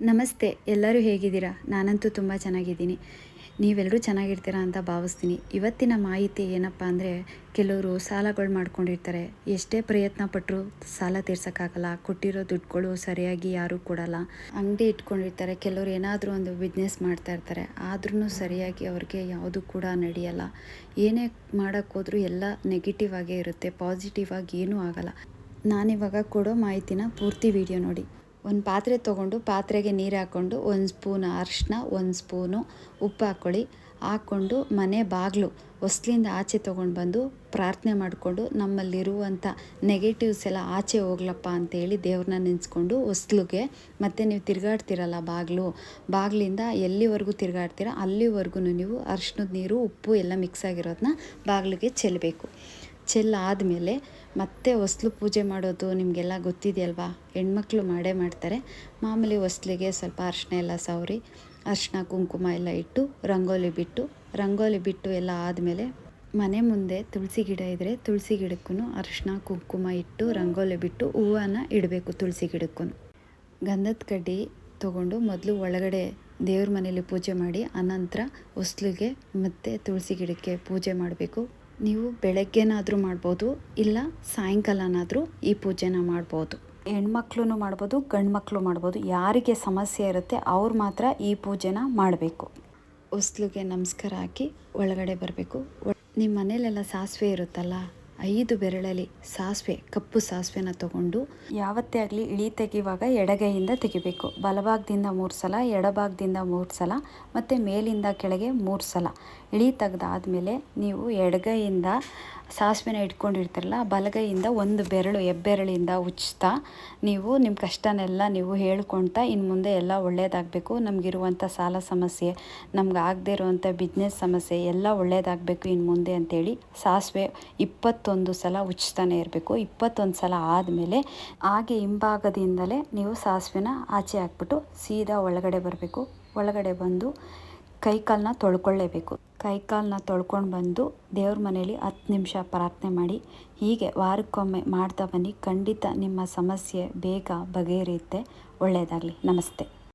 ನಮಸ್ತೆ, ಎಲ್ಲರೂ ಹೇಗಿದ್ದೀರಾ? ನಾನಂತೂ ತುಂಬ ಚೆನ್ನಾಗಿದ್ದೀನಿ. ನೀವೆಲ್ಲರೂ ಚೆನ್ನಾಗಿರ್ತೀರಾ ಅಂತ ಭಾವಿಸ್ತೀನಿ. ಇವತ್ತಿನ ಮಾಹಿತಿ ಏನಪ್ಪ ಅಂದರೆ, ಕೆಲವರು ಸಾಲಗಳು ಮಾಡ್ಕೊಂಡಿರ್ತಾರೆ. ಎಷ್ಟೇ ಪ್ರಯತ್ನ ಪಟ್ಟರು ಸಾಲ ತೀರ್ಸೋಕ್ಕಾಗಲ್ಲ. ಕೊಟ್ಟಿರೋ ದುಡ್ಡುಗಳು ಸರಿಯಾಗಿ ಯಾರೂ ಕೊಡಲ್ಲ. ಅಂಗಡಿ ಇಟ್ಕೊಂಡಿರ್ತಾರೆ. ಕೆಲವರು ಏನಾದರೂ ಒಂದು ಬಿಸ್ನೆಸ್ ಮಾಡ್ತಾ ಇರ್ತಾರೆ. ಆದ್ರೂ ಸರಿಯಾಗಿ ಅವ್ರಿಗೆ ಯಾವುದು ಕೂಡ ನಡೆಯಲ್ಲ. ಏನೇ ಮಾಡೋಕ್ಕೋದ್ರೂ ಎಲ್ಲ ನೆಗೆಟಿವ್ ಆಗೇ ಇರುತ್ತೆ. ಪಾಸಿಟಿವ್ ಆಗಿ ಏನೂ ಆಗಲ್ಲ. ನಾನಿವಾಗ ಕೊಡೋ ಮಾಹಿತಿನ ಪೂರ್ತಿ ವಿಡಿಯೋ ನೋಡಿ. ಒಂದು ಪಾತ್ರೆ ತೊಗೊಂಡು ಪಾತ್ರೆಗೆ ನೀರು ಹಾಕ್ಕೊಂಡು ಒಂದು ಸ್ಪೂನ್ ಅರಿಶಿನ, ಒಂದು ಸ್ಪೂನು ಉಪ್ಪು ಹಾಕ್ಕೊಳ್ಳಿ ಹಾಕ್ಕೊಂಡು ಮನೆ ಬಾಗಿಲು ಹೊಸ್ಲಿಂದ ಆಚೆ ತೊಗೊಂಡು ಬಂದು ಪ್ರಾರ್ಥನೆ ಮಾಡಿಕೊಂಡು ನಮ್ಮಲ್ಲಿರುವಂಥ ನೆಗೆಟಿವ್ಸ್ ಎಲ್ಲ ಆಚೆ ಹೋಗ್ಲಪ್ಪ ಅಂತೇಳಿ ದೇವ್ರನ್ನ ನೆನೆಸ್ಕೊಂಡು ಹೊಸ್ಲಿಗೆ ಮತ್ತು ನೀವು ತಿರುಗಾಡ್ತಿರಲ್ಲ ಬಾಗಿಲು, ಬಾಗಿಲಿಂದ ಎಲ್ಲಿವರೆಗೂ ತಿರುಗಾಡ್ತೀರ ಅಲ್ಲಿವರೆಗೂ ನೀವು ಅರಿಶಿನದ ನೀರು, ಉಪ್ಪು ಎಲ್ಲ ಮಿಕ್ಸ್ ಆಗಿರೋದನ್ನ ಬಾಗಿಲಿಗೆ ಚೆಲ್ಲಬೇಕು ಚೆಲ್ಲಾದಮೇಲೆ ಮತ್ತೆ ಹೊಸ್ಲು ಪೂಜೆ ಮಾಡೋದು ನಿಮಗೆಲ್ಲ ಗೊತ್ತಿದೆಯಲ್ವಾ? ಹೆಣ್ಮಕ್ಳು ಮಾಡೇ ಮಾಡ್ತಾರೆ. ಮಾಮೂಲಿ ಹೊಸ್ಲಿಗೆ ಸ್ವಲ್ಪ ಅರಿಶಿನ ಎಲ್ಲ ಸವರಿ ಅರಿಶಿನ ಕುಂಕುಮ ಎಲ್ಲ ಇಟ್ಟು, ರಂಗೋಲಿ ಬಿಟ್ಟು ರಂಗೋಲಿ ಬಿಟ್ಟು ಎಲ್ಲ ಆದಮೇಲೆ ಮನೆ ಮುಂದೆ ತುಳಸಿ ಗಿಡ ಇದ್ದರೆ ತುಳಸಿ ಗಿಡಕ್ಕೂ ಅರಿಶಿನ ಕುಂಕುಮ ಇಟ್ಟು, ರಂಗೋಲಿ ಬಿಟ್ಟು ಹೂವನ್ನು ಇಡಬೇಕು ತುಳಸಿ ಗಿಡಕ್ಕೂ ಗಂಧದ ಕಡ್ಡಿ ತೊಗೊಂಡು ಮೊದಲು ಒಳಗಡೆ ದೇವ್ರ ಮನೇಲಿ ಪೂಜೆ ಮಾಡಿ, ಅನಂತರ ಹೊಸ್ಲಿಗೆ ಮತ್ತು ತುಳಸಿ ಗಿಡಕ್ಕೆ ಪೂಜೆ ಮಾಡಬೇಕು. ನೀವು ಬೆಳಗ್ಗೆನಾದರೂ ಮಾಡ್ಬೋದು ಇಲ್ಲ ಸಾಯಂಕಾಲನಾದರೂ ಈ ಪೂಜೆನ ಮಾಡ್ಬೋದು. ಹೆಣ್ಮಕ್ಳು ಮಾಡ್ಬೋದು ಗಂಡ್ಮಕ್ಳು ಮಾಡ್ಬೋದು ಯಾರಿಗೆ ಸಮಸ್ಯೆ ಇರುತ್ತೆ ಅವ್ರು ಮಾತ್ರ ಈ ಪೂಜೆನ ಮಾಡಬೇಕು. ಹೊಸ್ಲಿಗೆ ನಮಸ್ಕಾರ ಹಾಕಿ ಒಳಗಡೆ ಬರಬೇಕು. ನಿಮ್ಮ ಮನೇಲೆಲ್ಲ ಸಾಸಿವೆ ಇರುತ್ತಲ್ಲ? ಐದು ಬೆರಳಲ್ಲಿ ಸಾಸಿವೆ, ಕಪ್ಪು ಸಾಸಿವೆನ ತಗೊಂಡು ಯಾವತ್ತೇ ಆಗಲಿ ಇಳಿ ತೆಗೆಯುವಾಗ ಎಡಗೈಯಿಂದ ತೆಗಿಬೇಕು. ಬಲಭಾಗದಿಂದ ಮೂರು ಸಲ, ಎಡಭಾಗದಿಂದ ಮೂರು ಸಲ, ಮತ್ತು ಮೇಲಿಂದ ಕೆಳಗೆ ಮೂರು ಸಲ. ಇಳಿ ತೆಗ್ದಾದ್ಮೇಲೆ ನೀವು ಎಡಗೈಯಿಂದ ಸಾಸಿವೆನ ಇಟ್ಕೊಂಡಿರ್ತೀರಲ್ಲ, ಬಲಗೈಯಿಂದ ಒಂದು ಬೆರಳು ಎಬ್ಬೆರಳಿಂದ ಉಚ್ತಾ ನೀವು ನಿಮ್ಮ ಕಷ್ಟನೆಲ್ಲ ನೀವು ಹೇಳ್ಕೊಳ್ತಾ ಇನ್ನು ಮುಂದೆ ಎಲ್ಲ ಒಳ್ಳೆಯದಾಗಬೇಕು ನಮಗಿರುವಂಥ ಸಾಲ ಸಮಸ್ಯೆ, ನಮ್ಗೆ ಆಗದೆ ಇರುವಂಥ ಬಿಸ್ನೆಸ್ ಸಮಸ್ಯೆ ಎಲ್ಲ ಒಳ್ಳೆಯದಾಗಬೇಕು ಇನ್ನು ಮುಂದೆ ಅಂತೇಳಿ ಸಾಸಿವೆ ಇಪ್ಪತ್ತೊಂದು ಸಲ ಉಚ್ತಾನೆ ಇರಬೇಕು. ಇಪ್ಪತ್ತೊಂದು ಸಲ ಆದಮೇಲೆ ಹಾಗೆ ಹಿಂಭಾಗದಿಂದಲೇ ನೀವು ಸಾಸಿವೆನ ಆಚೆ ಹಾಕ್ಬಿಟ್ಟು ಸೀದಾ ಒಳಗಡೆ ಬರಬೇಕು. ಒಳಗಡೆ ಬಂದು ಕೈಕಾಲನ್ನ ತೊಳ್ಕೊಳ್ಳೇಬೇಕು. ಕೈ ಕಾಲನ್ನ ತೊಳ್ಕೊಂಡು ಬಂದು ದೇವ್ರ ಮನೇಲಿ ಹತ್ತು ನಿಮಿಷ ಪ್ರಾರ್ಥನೆ ಮಾಡಿ. ಹೀಗೆ ವಾರಕ್ಕೊಮ್ಮೆ ಮಾಡ್ತಾ ಬನ್ನಿ. ಖಂಡಿತ ನಿಮ್ಮ ಸಮಸ್ಯೆ ಬೇಗ ಬಗೆಹರಿಯುತ್ತೆ. ಒಳ್ಳೆಯದಾಗಲಿ. ನಮಸ್ತೆ.